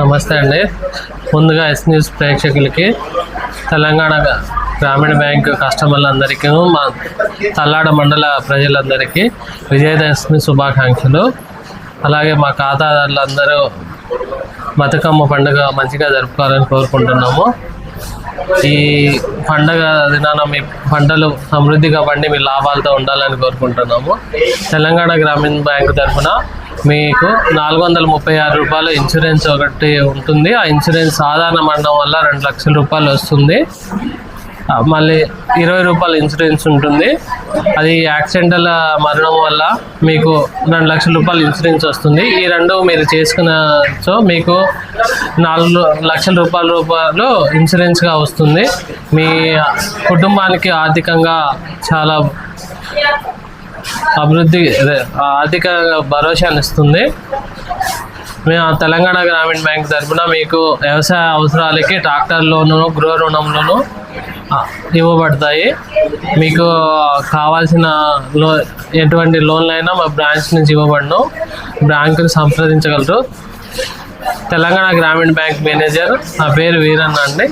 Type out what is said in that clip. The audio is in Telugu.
నమస్తే అండి. ముందుగా ఎస్ న్యూస్ ప్రేక్షకులకి తెలంగాణ గ్రామీణ బ్యాంక్ కస్టమర్లందరికీ మా తల్లాడ మండల ప్రజలందరికీ విజయదశమి శుభాకాంక్షలు. అలాగే మా ఖాతాదారులందరూ బతుకమ్మ పండుగ మంచిగా జరుపుకోవాలని కోరుకుంటున్నాము. ఈ పండగ దినాన మీ పంటలు సమృద్ధిగా పండి మీ లాభాలతో ఉండాలని కోరుకుంటున్నాము. తెలంగాణ గ్రామీణ బ్యాంకు తరఫున మీకు నాలుగు వందల ముప్పై ఆరు రూపాయల ఇన్సూరెన్స్ ఒకటి ఉంటుంది. ఆ ఇన్సూరెన్స్ సాధారణ మరణం వల్ల రెండు లక్షల రూపాయలు వస్తుంది. మళ్ళీ ఇరవై రూపాయల ఇన్సూరెన్స్ ఉంటుంది. అది యాక్సిడెంటల్ మరణం వల్ల మీకు రెండు లక్షల రూపాయల ఇన్సూరెన్స్ వస్తుంది. ఈ రెండు మీరు చేసుకున్న సో మీకు నాలుగు లక్షల రూపాయల రూపాయలు ఇన్సూరెన్స్గా వస్తుంది. మీ కుటుంబానికి ఆర్థికంగా చాలా అభివృద్ధి ఆర్థిక భరోసాను ఇస్తుంది మేము తెలంగాణ గ్రామీణ బ్యాంక్ తరఫున మీకు వ్యవసాయ అవసరాలకి ట్రాక్టర్ లోను గృహ రుణంలోను ఇవ్వబడతాయి. మీకు కావాల్సిన లో ఎటువంటి లోన్లు అయినా మా బ్రాంచ్ నుంచి ఇవ్వబడను. బ్యాంకును సంప్రదించగలరు. తెలంగాణ గ్రామీణ బ్యాంక్ మేనేజర్ నా పేరు వీరన్న అండి.